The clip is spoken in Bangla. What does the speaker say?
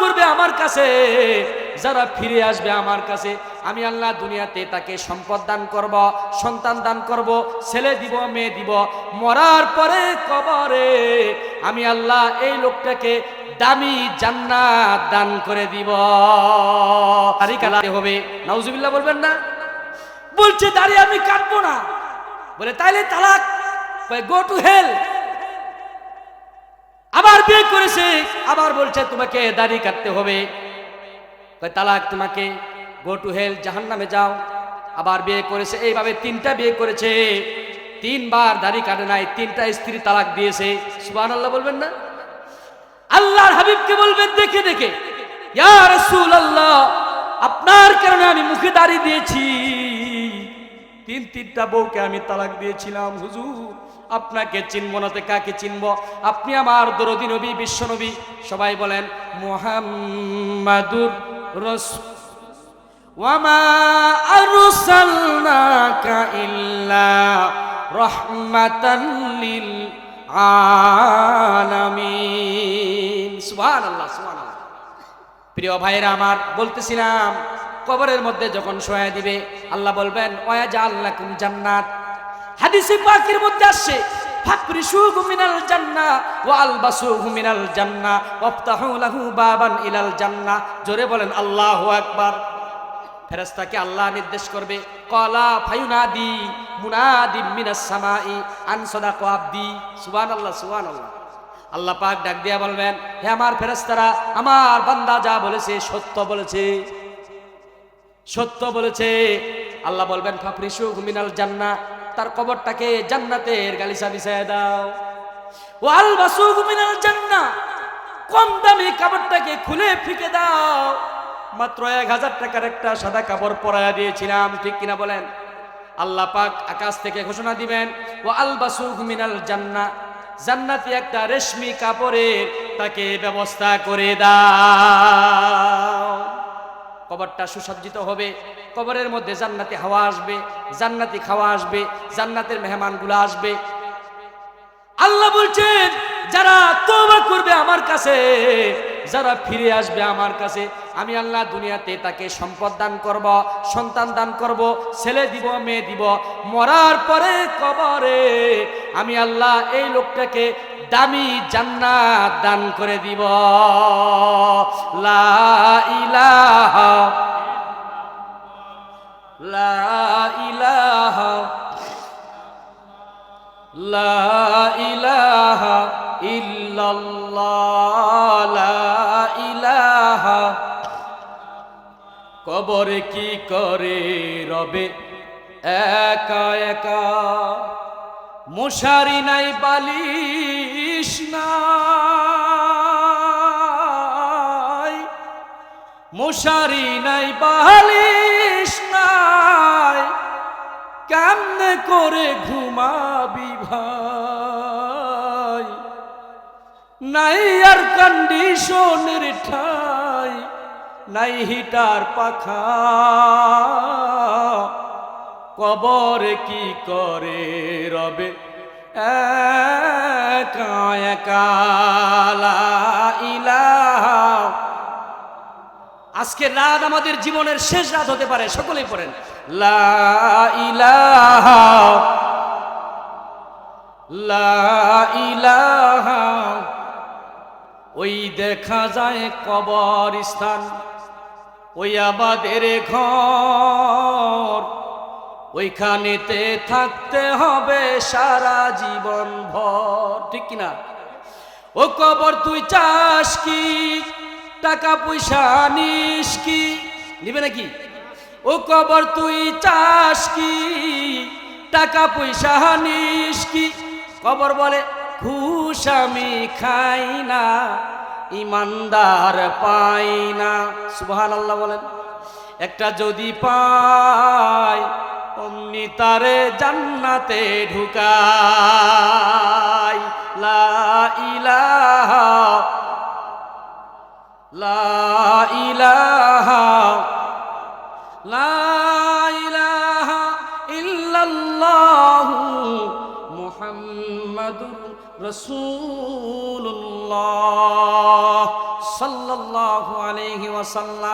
করবে আমার কাছে, যারা ফিরে আসবে আমার কাছে, আমি আল্লাহ দুনিয়াতে তাকে সম্পদ দান করব, সন্তান দান করব, ছেলে দিব, মেয়ে দিব, মরার পরে কবরে আমি আল্লাহ এই লোকটাকে দামি জান্নাত দান করে দিব। দাড়ি কাটাতে হবে। নাউজুবিল্লাহ বলবেন না? বলছে দাড়ি আমি কাটবো না। বলে, তাইলে তালাক? গো টু হেল আবার বিয়ে করেছে, আবার বলছে, তোমাকে দাড়ি কাটতে হবে। তালাক তোমাকে, গো টু হেল জাহান নামে যাও। আবার বিয়ে করেছে, এইভাবে তিনটা বিয়ে করেছে। তিনবার দাড়ি কাটে নাই, তিনটা স্ত্রী তালাক দিয়েছে। সুবান আল্লাহ বলবেন না? আল্লাহর হাবিবকে বলবেন, দেখে দেখে। আল্লাহ আপনার কারণে আমি মুখে দাড়ি দিয়েছি। তিন, তিনটা বউকে আমি তালাক দিয়েছিলাম, হুজুর। আপনাকে চিনব না তো কাকে চিনব? আপনি আমার দরদি নবী, বিশ্ব নবী। সবাই বলেন, মোহাম্মাদুর রস প্রিয় ভাইরা আমার, বলতেছিলাম, কবরের মধ্যে যখন শোয়া দিবে, আল্লাহ বলবেন, ওয়া জাআলনাকুম জান্নাত। হাদিসে পাকের মধ্যে আসছে, ফাকরিসুহু মিনাল লাহু বাবান জোরে বলেন ফেরেশতাকে আল্লাহ নির্দেশ করবে, কলা আল্লাহ পাক ডাক দিয়া বলবেন, হে আমার ফেরেশতারা, আমার বান্দা যা বলেছে, সত্য বলেছে। সত্য বলেছে। আল্লাহ বলবেন ফাফরিসু মিনাল জান্না তার কবরটাকে জান্নাতের গালিসা বিছায় দাও। ও আলবাসু মিনাল জান্না, কম দামি কাপড়টাকে খুলে ফিকে দাও। মাত্র এক হাজার টাকার একটা সাদা কাপড় পরায়া দিয়েছিলাম, ঠিক কিনা বলেন? আল্লাহ পাক আকাশ থেকে ঘোষণা দিবেন ও আলবাসু মিনাল জান্না, জান্নাতি একটা রেশমি কাপড়ের তাকে ব্যবস্থা করে দাও। কবরটা সুসজ্জিত হবে। কবরের মধ্যে জান্নাতি হাওয়া আসবে, জান্নাতি খাওয়া আসবে, জান্নাতের মেহমানগুলো আসবে। আল্লাহ বলছেন, যারা তোবা করবে আমার কাছে, যারা ফিরে আসবে আমার কাছে, আমি আল্লাহ দুনিয়াতে তাকে সম্পদ দান করব, সন্তান দান করব, ছেলে দিব, মেয়ে দিব। মরার পরে কবরে আমি আল্লাহ এই লোকটাকে দামি জান্নাত দান করে দিব। লা ইলাহা লা ইলাহা লা লা কবরে কি করে রবে? একা একা। মশারি নাই, বালিশ নাই। মশারি নাই, বালিশ কেমনে করে ঘুমাবি ভাই? নাই আর কন্ডিশনের ঠাই, নাই হিটার পাখা। কবর কি করে রবে? আজকে রাত আমাদের জীবনের শেষ রাত হতে পারে, সকলেই পড়েন। লা ইলাহা লা ইলাহা। ওই দেখা যায় কবর স্থান ওই আমাদের ঘর। ওইখানেতে থাকতে হবে সারা জীবন ভর, ঠিক কিনা? ও কবর তুই চাস কি? টাকা পয়সা নিস কি? নিবে নাকি? ও কবর তুই চাস কি? টাকা পয়সা নিস কি? কবর বলে, ঘুষ আমি খাই না, ইমানদার পাই না। সুবহান আল্লাহ বলেন, একটা যদি পাই, অমনি তারে জান্নাতে ঢুকাই। লা ইলাহা, লা মুহাম্মাদুর রসুল্লাহ সাল্লাল্লাহু আলাইহি ওয়াসাল্লাম।